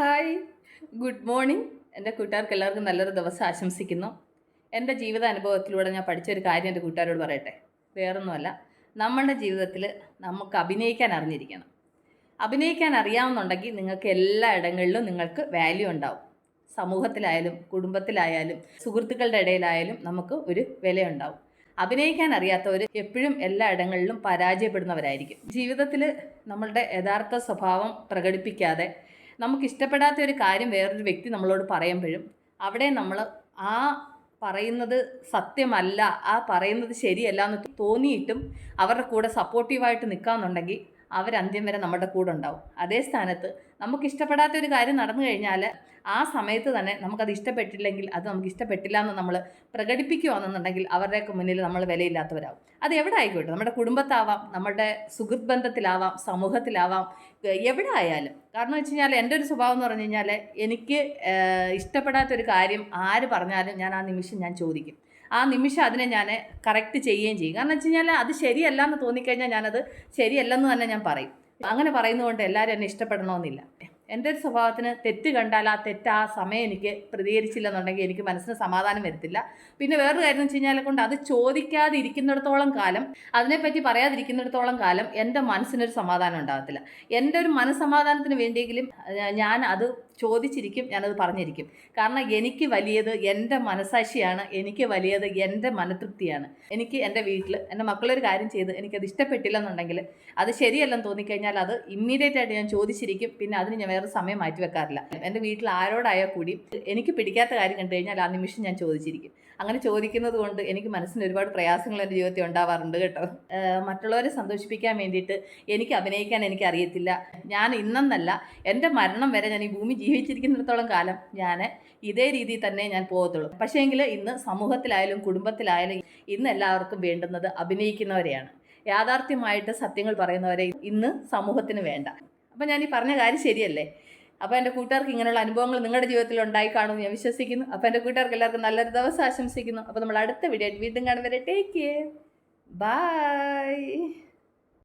Hi. Good morning. എന്റെ കൂട്ടുകാർക്ക് എല്ലാവർക്കും നല്ലൊരു ദിവസം ആശംസിക്കുന്നു. എന്റെ ജീവിത അനുഭവത്തിലൂടെ ഞാൻ പഠിച്ച ഒരു കാര്യം എന്റെ കൂട്ടുകാരോട് പറയട്ടെ? വേറൊന്നുമല്ല. നമ്മളുടെ ജീവിതത്തിൽ നമുക്ക് അഭിനയിക്കാൻ അറിഞ്ഞിരിക്കണം. അഭിനയിക്കാൻ അറിയാമെന്നുണ്ടെങ്കിൽ നിങ്ങൾക്ക് എല്ലാ ഇടങ്ങളിലും നിങ്ങൾക്ക് വാല്യൂ ഉണ്ടാവും. സമൂഹത്തിലായാലും കുടുംബത്തിലായാലും സുഹൃത്തുക്കളുടെ ഇടയിലായാലും നമുക്ക് ഒരു വിലയുണ്ടാവും അഭിനയിക്കാൻ അറിയാത്തവർ എപ്പോഴും എല്ലാ ഇടങ്ങളിലും പരാജയപ്പെടുന്നവരായിരിക്കും. ജീവിതത്തിൽ നമ്മളുടെ യഥാർത്ഥ സ്വഭാവം പ്രകടിപ്പിക്കാതെ നമുക്ക് ഇഷ്ടപ്പെടാത്ത ഒരു കാര്യം വേറൊരു വ്യക്തി നമ്മളോട് പറയുമ്പോഴും അവിടെ നമ്മൾ ആ പറയുന്നത് സത്യമല്ല ആ പറയുന്നത് ശരിയല്ല എന്ന് തോന്നിയിട്ടും അവരുടെ കൂടെ സപ്പോർട്ടീവായിട്ട് നിൽക്കാമെന്നുണ്ടെങ്കിൽ അവർ അന്ത്യം വരെ നമ്മുടെ കൂടെ ഉണ്ടാവും അതേ സ്ഥാനത്ത് നമുക്ക് ഇഷ്ടപ്പെടാത്ത ഒരു കാര്യം നടന്നു കഴിഞ്ഞാൽ ആ സമയത്ത് തന്നെ നമുക്കത് ഇഷ്ടപ്പെട്ടില്ലെങ്കിൽ അത് നമുക്ക് ഇഷ്ടപ്പെട്ടില്ല എന്ന് നമ്മൾ പ്രകടിപ്പിക്കുകയാണെന്നുണ്ടെങ്കിൽ അവരുടെയൊക്കെ മുന്നിൽ നമ്മൾ വിലയില്ലാത്തവരാകും അത് എവിടെ ആയിക്കോട്ടെ? നമ്മുടെ കുടുംബത്താവാം നമ്മുടെ സുഹൃത്ത് ബന്ധത്തിലാവാം സമൂഹത്തിലാവാം എവിടെ ആയാലും. കാരണം വെച്ച് കഴിഞ്ഞാൽ എന്റെ ഒരു സ്വഭാവം എന്ന് പറഞ്ഞു കഴിഞ്ഞാൽ എനിക്ക് ഇഷ്ടപ്പെടാത്തൊരു കാര്യം ആര് പറഞ്ഞാലും ഞാൻ ആ നിമിഷം ഞാൻ ചോദിക്കും. ആ നിമിഷം അതിനെ ഞാൻ കറക്റ്റ് ചെയ്യുകയും ചെയ്യും. കാരണം വെച്ച് കഴിഞ്ഞാൽ അത് ശരിയല്ല എന്ന് തോന്നിക്കഴിഞ്ഞാൽ ഞാനത് ശരിയല്ലെന്ന് തന്നെ ഞാൻ പറയും. അങ്ങനെ പറയുന്നതുകൊണ്ട് എല്ലാവരും എന്നെ ഇഷ്ടപ്പെടണമെന്നില്ല എന്റെ ഒരു സ്വഭാവത്തിന് തെറ്റ് കണ്ടാൽ ആ തെറ്റ് ആ സമയം എനിക്ക് പ്രതികരിച്ചില്ലെന്നുണ്ടെങ്കിൽ എനിക്ക് മനസ്സിന് സമാധാനം വരത്തില്ല. പിന്നെ വേറൊരു കാര്യം എന്ന് വെച്ച് കഴിഞ്ഞാൽ കൊണ്ട് അത് ചോദിക്കാതെ ഇരിക്കുന്നിടത്തോളം കാലം അതിനെപ്പറ്റി പറയാതിരിക്കുന്നിടത്തോളം കാലം എന്റെ മനസ്സിനൊരു സമാധാനം ഉണ്ടാകത്തില്ല. എന്റെ ഒരു മനസ്സമാധാനത്തിന് വേണ്ടിയെങ്കിലും ഞാൻ അത് ചോദിച്ചിരിക്കും ഞാനത് പറഞ്ഞിരിക്കും. കാരണം എനിക്ക് വലിയത് എന്റെ മനസാക്ഷിയാണ് എനിക്ക് വലിയത് എന്റെ മനതൃപ്തിയാണ്. എനിക്ക് എന്റെ വീട്ടിൽ എന്റെ മക്കളൊരു കാര്യം ചെയ്ത് എനിക്കത് ഇഷ്ടപ്പെട്ടില്ലെന്നുണ്ടെങ്കിൽ അത് ശരിയല്ലെന്ന് തോന്നിക്കഴിഞ്ഞാൽ അത് ഇമ്മീഡിയറ്റ് ആയിട്ട് ഞാൻ ചോദിച്ചിരിക്കും പിന്നെ അതിന് ഞാൻ വേറെ സമയം മാറ്റി വെക്കാറില്ല. എന്റെ വീട്ടിൽ ആരോടായാൽ കൂടി എനിക്ക് പിടിക്കാത്ത കാര്യം കണ്ടു കഴിഞ്ഞാൽ ആ നിമിഷം ഞാൻ ചോദിച്ചിരിക്കും. അങ്ങനെ ചോദിക്കുന്നത് കൊണ്ട് എനിക്ക് മനസ്സിന് ഒരുപാട് പ്രയാസങ്ങൾ എന്റെ ജീവിതത്തിൽ ഉണ്ടാവാറുണ്ട് കേട്ടോ. മറ്റുള്ളവരെ സന്തോഷിപ്പിക്കാൻ വേണ്ടിയിട്ട് എനിക്ക് അഭിനയിക്കാൻ എനിക്ക് അറിയത്തില്ല. ഞാൻ ഇന്നെന്നല്ല എന്റെ മരണം വരെ ഞാൻ ഈ ഭൂമി ജീവിച്ചിരിക്കുന്നിടത്തോളം കാലം ഞാൻ ഇതേ രീതിയിൽ തന്നെ ഞാൻ പോകത്തുള്ളൂ. പക്ഷേങ്കിൽ ഇന്ന് സമൂഹത്തിലായാലും കുടുംബത്തിലായാലും ഇന്ന് എല്ലാവർക്കും വേണ്ടുന്നത് അഭിനയിക്കുന്നവരെയാണ്. യാഥാർത്ഥ്യമായിട്ട് സത്യങ്ങൾ പറയുന്നവരെ ഇന്ന് സമൂഹത്തിന് വേണ്ട. അപ്പം ഞാൻ ഈ പറഞ്ഞ കാര്യം ശരിയല്ലേ? അപ്പോൾ എന്റെ കൂട്ടുകാർക്ക് ഇങ്ങനെയുള്ള അനുഭവങ്ങൾ നിങ്ങളുടെ ജീവിതത്തിൽ ഉണ്ടായി കാണുമെന്ന് ഞാൻ വിശ്വസിക്കുന്നു. അപ്പോൾ എന്റെ കൂട്ടുകാർക്ക് എല്ലാവർക്കും നല്ലൊരു ദിവസം ആശംസിക്കുന്നു. അപ്പോൾ നമ്മൾ അടുത്ത വീഡിയോ വീണ്ടും കാണുന്നവരെ ടേക്ക് കെയർ ബൈ